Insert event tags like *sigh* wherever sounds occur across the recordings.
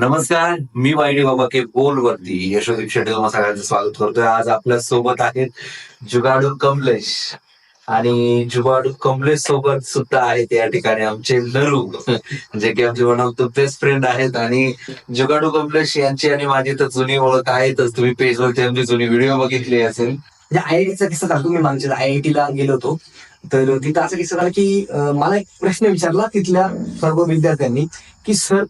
नमस्कार मी वाईडी बाबा के बोल वरती यशोदीप शेट्टी तुम्हाला सगळ्यांचं स्वागत करतोय. आज आपल्यासोबत आहेत जुगाडू कमलेश. आणि जुगाडू कमलेश सोबत सुद्धा आहेत या ठिकाणी आमचे नरू जे की आमचे one of the best friend आहेत. आणि जुगाडू कमलेश यांची आणि माझी तर जुनी ओळख आहेतच. तुम्ही पेजवरती आमची जुनी व्हिडिओ बघितली असेल. म्हणजे आयआयटीचा किस्सा सांगतो मी मागच्या आयआयटी ला गेलो होतो. तर तिथं असं किस्सा झाला की मला एक प्रश्न विचारला तिथल्या सर्व विद्यार्थ्यांनी की सर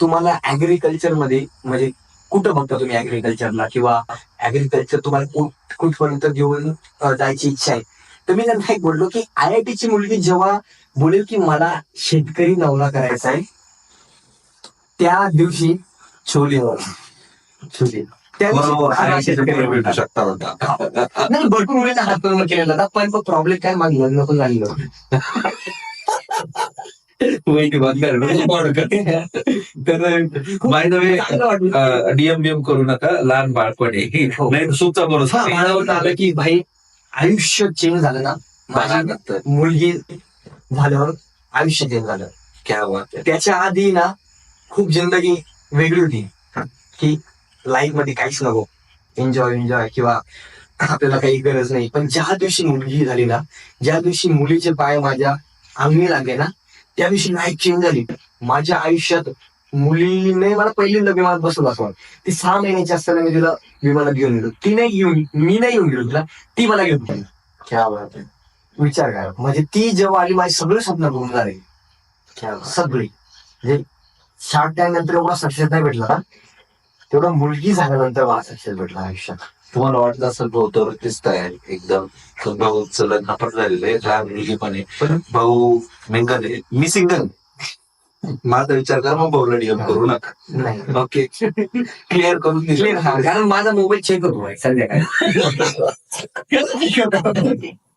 तुम्हाला ऍग्रिकल्चरमध्ये म्हणजे कुठं बघता तुम्ही ऍग्रिकल्चरला किंवा ऍग्रिकल्चर तुम्हाला कुठ- कुठपर्यंत घेऊन जायची इच्छा आहे? तर मी त्यांना एक बोललो की आयआयटी ची मुलगी जेव्हा बोलेल की मला शेतकरी नवरा करायचा आहे त्या दिवशी छोलीवर छोली त्या नाही भरपूर मुलींना हात केलेला होता पण प्रॉब्लेम काय माझं लग्न पण झालेलं *laughs* तर by the way. DM BM करू नका लहान बाळपणे हो. नाही मला वाटतं आलं की भाई आयुष्य चेंज झालं ना माझी बरोबर मुलगी झाल्यावर आयुष्य चेंज झालं. क्या बात आहे. त्याच्या आधी ना खूप जिंदगी वेगळी होती. की लाईफमध्ये काहीच नको. एन्जॉय एन्जॉय किंवा आपल्याला काही गरज नाही. पण ज्या दिवशी मुलगी झाली ना ज्या दिवशी मुलीचे पाय माझ्या अंगणी लागले ना त्या दिवशी लाईफ चेंज झाली. माझ्या आयुष्यात मुलीने मला पहिल्यांदा विमानात बसवलं असं ती सहा महिन्याची असताना मी तिला विमानात घेऊन गेलो. ती नाही घेऊन मी नाही घेऊन गेलो तिला. ती मला घेऊन गेली. क्या बात आहे. विचार करा. म्हणजे ती जेव्हा आली माझी सगळे स्वप्न गुम झाले. सगळी. म्हणजे शार्ट टँक नंतर एवढा सक्सेस नाही भेटला ना. तेवढा मुलगी झाल्यानंतर मला सक्सेस भेटला आयुष्यात. तुम्हाला वाटत असेल भाऊ तर दिसताय. एकदम तर भाऊचं लग्न पण झालेलं आहे. लहान मुलगी पण आहे. पण भाऊ मिंगल आहे. मी सिंगल माझा विचार कर मग भाऊला डीएम करू नका. नाही. ओके. क्लिअर करून दिले. कारण माझा मोबाईल चेक होतो संध्याकाळी. *laughs*